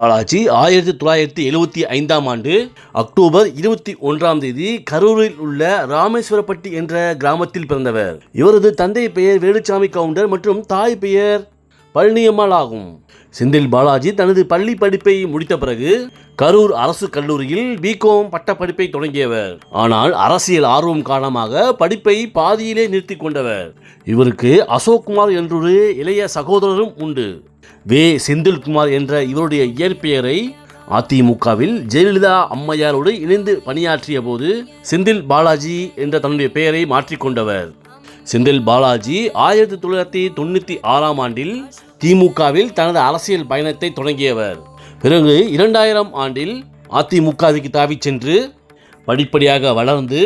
பாலாஜி ஆயிரத்தி தொள்ளாயிரத்தி எழுபத்தி ஐந்தாம் ஆண்டு அக்டோபர் இருபத்தி ஒன்றாம் தேதி கரூரில் உள்ள ராமேஸ்வரப்பட்டி என்ற கிராமத்தில் பிறந்தவர். இவரது தந்தை பெயர் வேலுச்சாமி கவுண்டர் மற்றும் தாய் பெயர் பழனியம்மாள் ஆகும் செந்தில் பாலாஜி தனது பள்ளி படிப்பை முடித்த பிறகு கரூர் அரசு கல்லூரியில் பிகாம் பட்டப்படிப்பை தொடங்கியவர். ஆனால் அரசியல் ஆர்வம் காரணமாக படிப்பை பாதியிலே நிறுத்தி கொண்டவர். இவருக்கு அசோக்குமார் என்றொரு இளைய சகோதரரும் உண்டு. வே. செந்தில்குமார் என்ற இவருடைய இயற்பெயரை அதிமுகவில் ஜெயலலிதா அம்மையாரோடு இணைந்து பணியாற்றிய போது செந்தில் பாலாஜி என்ற தன்னுடைய பெயரை மாற்றிக்கொண்டவர் செந்தில் பாலாஜி ஆயிரத்தி தொள்ளாயிரத்தி தொண்ணூற்றி ஆறாம் ஆண்டில் திமுகவில் தனது அரசியல் பயணத்தை தொடங்கியவர். பிறகு இரண்டாயிரம் ஆண்டில் அதிமுகவுக்கு தாவிச் சென்று படிப்படியாக வளர்ந்து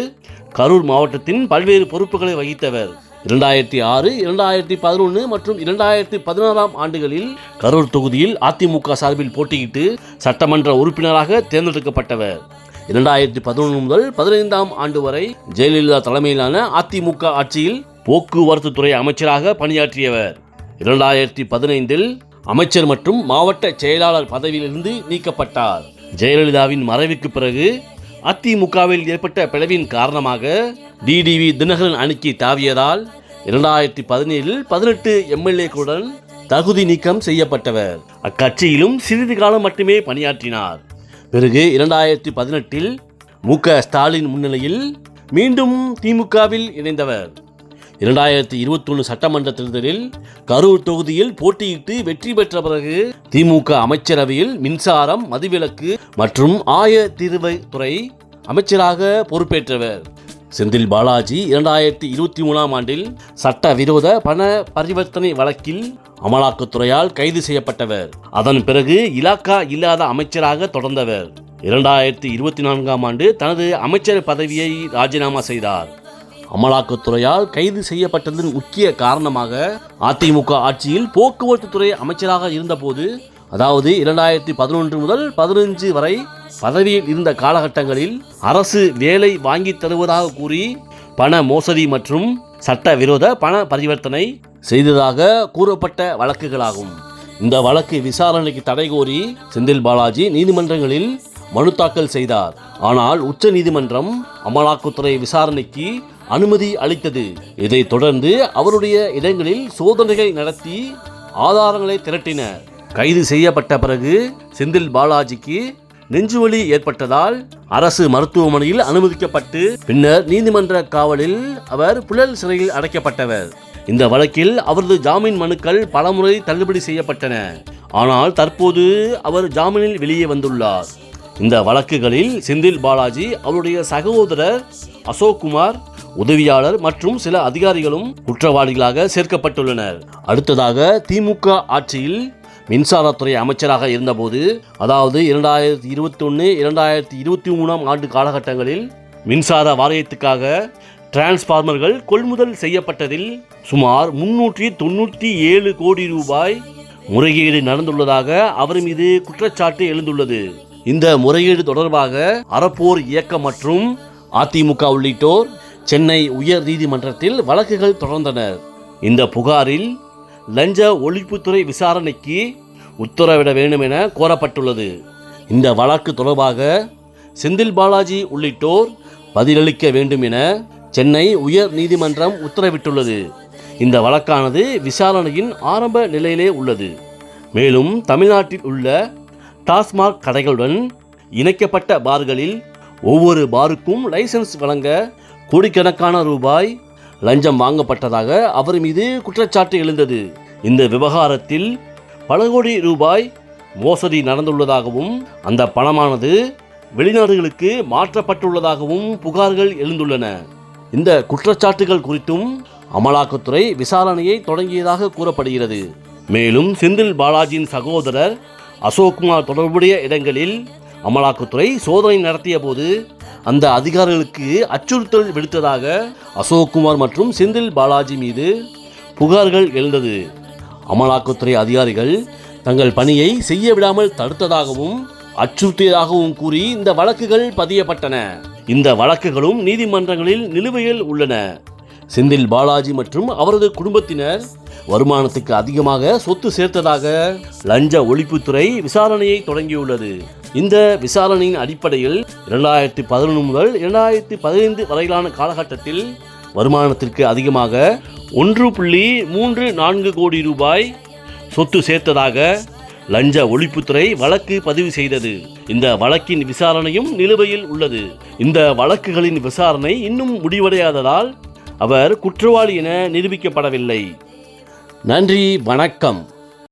கரூர் மாவட்டத்தின் பல்வேறு பொறுப்புகளை வகித்தவர். இரண்டாயிரத்தி ஆறு இரண்டாயிரத்தி பதினொன்று மற்றும் இரண்டாயிரத்தி பதினாறாம் ஆண்டுகளில் கரூர் தொகுதியில் அதிமுக சார்பில் போட்டியிட்டு சட்டமன்ற உறுப்பினராக தேர்ந்தெடுக்கப்பட்டவர். இரண்டாயிரத்தி பதினொன்று முதல் பதினைந்தாம் ஆண்டு வரை ஜெயலலிதா தலைமையிலான அதிமுக ஆட்சியில் போக்குவரத்து துறை அமைச்சராக பணியாற்றியவர். இரண்டாயிரத்தி பதினைந்தில் அமைச்சர் மற்றும் மாவட்ட செயலாளர் பதவியிலிருந்து நீக்கப்பட்டார். ஜெயலலிதாவின் மறைவுக்கு பிறகு அதிமுகவில் ஏற்பட்ட பிளவின் காரணமாக டிடிவி தினகரன் அணிக்கு தாவியதால் இரண்டாயிரத்தி பதினேழில் பதினெட்டு எம்எல்ஏக்களுடன் தகுதி நீக்கம் செய்யப்பட்டவர். அக்கட்சியிலும் சிறிது காலம் மட்டுமே பணியாற்றினார். பிறகு இரண்டாயிரத்தி பதினெட்டில் மு க ஸ்டாலின் முன்னிலையில் மீண்டும் திமுகவில் இணைந்தவர். இரண்டாயிரத்தி இருபத்தொன்று சட்டமன்ற தேர்தலில் கரூர் தொகுதியில் போட்டியிட்டு வெற்றி பெற்ற பிறகு திமுக அமைச்சரவையில் மின்சாரம் மதுவிலக்கு மற்றும் ஆய துறை அமைச்சராக பொறுப்பேற்றவர். செந்தில் பாலாஜி இரண்டாயிரத்தி இருபத்தி மூணாம் ஆண்டில் சட்ட விரோத பண பரிவர்த்தனை வழக்கில் அமலாக்கத்துறையால் கைது செய்யப்பட்டவர். அதன் பிறகு இலாக்கா இல்லாத அமைச்சராக தொடர்ந்தவர். இரண்டாயிரத்தி இருபத்தி நான்காம் ஆண்டு தனது அமைச்சர் பதவியை ராஜினாமா செய்தார். அமலாக்கத்துறையால் கைது செய்யப்பட்டதன் முக்கிய காரணமாக அதிமுக ஆட்சியில் போக்குவரத்து துறை அமைச்சராக இருந்தபோது அதாவது இரண்டாயிரத்தி பதினொன்று முதல் பதினஞ்சு வரை பதவியில் இருந்த காலகட்டங்களில் அரசு வேலை வாங்கி தருவதாக கூறி பண மோசடி மற்றும் சட்டவிரோத பண பரிவர்த்தனை செய்ததாக கூறப்பட்ட வழக்குகளாகும். இந்த வழக்கு விசாரணைக்கு தடை கோரி செந்தில் பாலாஜி நீதிமன்றங்களில் மனு தாக்கல் செய்தார். ஆனால் உச்ச நீதிமன்றம் அமலாக்கத்துறை விசாரணைக்கு அனுமதி அளித்தது. இதைத் தொடர்ந்து அவருடைய இடங்களில் சோதனைகள் நடத்தி ஆதாரங்களை திரட்டினர். கைது செய்யப்பட்ட பிறகு செந்தில் பாலாஜிக்கு நெஞ்சுவலி ஏற்பட்டதால் அரசு மருத்துவமனையில் அனுமதிக்கப்பட்டு பின்னர் நீதிமன்ற காவலில் அவர் புழல் சிறையில் அடைக்கப்பட்டவர். இந்த வழக்கில் அவரது ஜாமீன் மனுக்கள் பலமுறை தள்ளுபடி செய்யப்பட்டன. ஆனால் தற்போது அவர் ஜாமீனில் வெளியே வந்துள்ளார். இந்த வழக்குகளில் செந்தில் பாலாஜி அவருடைய சகோதரர் அசோக் குமார் உதவியாளர் மற்றும் சில அதிகாரிகளும் குற்றவாளிகளாக சேர்க்கப்பட்டுள்ளனர். அடுத்ததாக திமுக ஆட்சியில் மின்சாரத்துறை அமைச்சராக இருந்தபோது அதாவது இரண்டாயிரத்தி இருபத்தி ஒன்று இரண்டாயிரத்தி இருபத்தி மூணாம் ஆண்டு காலகட்டங்களில் மின்சார வாரியத்துக்காக டிரான்ஸ்பார்மர்கள் கொள்முதல் செய்யப்பட்டதில் சுமார் முன்னூற்றி தொண்ணூற்றி ஏழு கோடி ரூபாய் முறைகேடு நடந்துள்ளதாக அவர் மீது குற்றச்சாட்டு எழுந்துள்ளது. இந்த முறையீடு தொடர்பாக அறப்போர் இயக்கம் மற்றும் அதிமுக உள்ளிட்டோர் சென்னை உயர் நீதிமன்றத்தில் வழக்குகள் தொடர்ந்தனர். இந்த புகாரில் லஞ்ச ஒழிப்புத்துறை விசாரணைக்கு உத்தரவிட வேண்டும் என கோரப்பட்டுள்ளது. இந்த வழக்கு தொடர்பாக செந்தில் பாலாஜி உள்ளிட்டோர் பதிலளிக்க வேண்டும் என சென்னை உயர் நீதிமன்றம் உத்தரவிட்டுள்ளது. இந்த வழக்கானது விசாரணையின் ஆரம்ப நிலையிலே உள்ளது. மேலும் தமிழ்நாட்டில் உள்ள டாஸ்மாக் கடைகளுடன் இணைக்கப்பட்ட பார்களில் ஒவ்வொரு பாருக்கும் லைசன்ஸ் வழங்க கோடிக்கணக்கான ரூபாய் லஞ்சம் வாங்கப்பட்டதாக அவர் மீது குற்றச்சாட்டு எழுந்தது. இந்த விவகாரத்தில் பல கோடி ரூபாய் மோசடி நடந்துள்ளதாகவும் அந்த பணமானது வெளிநாடுகளுக்கு மாற்றப்பட்டுள்ளதாகவும் புகார்கள் எழுந்துள்ளன. இந்த குற்றச்சாட்டுகள் குறித்தும் அமலாக்கத்துறை விசாரணையை தொடங்கியதாக கூறப்படுகிறது. மேலும் செந்தில் பாலாஜியின் சகோதரர் அசோக்குமார் தொடர்புடைய இடங்களில் அமலாக்கத்துறை சோதனை நடத்திய போது அந்த அதிகாரிகளுக்கு அச்சுறுத்தல் விடுத்ததாக அசோக்குமார் மற்றும் செந்தில் பாலாஜி மீது புகார்கள் எழுந்தது. அமலாக்கத்துறை அதிகாரிகள் தங்கள் பணியை செய்ய விடாமல் தடுத்ததாகவும் அச்சுறுத்தியதாகவும் கூறி இந்த வழக்குகள் பதியப்பட்டன. இந்த வழக்குகளும் நீதிமன்றங்களில் நிலுவையில் உள்ளன. செந்தில் பாலாஜி மற்றும் அவரது குடும்பத்தினர் வருமானத்துக்கு அதிகமாக சொத்து சேர்த்ததாக லஞ்ச ஒழிப்புத்துறை விசாரணையை தொடங்கியுள்ளது. இந்த விசாரணையின் அடிப்படையில் இரண்டாயிரத்தி பதினொன்று முதல் இரண்டாயிரத்தி பதினைந்து வரையிலான காலகட்டத்தில் வருமானத்திற்கு அதிகமாக ஒன்று புள்ளி மூன்று நான்கு கோடி ரூபாய் சொத்து சேர்த்ததாக லஞ்ச ஒழிப்புத்துறை வழக்கு பதிவு செய்தது. இந்த வழக்கின் விசாரணையும் நிலுவையில் உள்ளது. இந்த வழக்குகளின் விசாரணை இன்னும் முடிவடையாததால் அவர் குற்றவாளி என நிரூபிக்கப்படவில்லை. நன்றி வணக்கம்.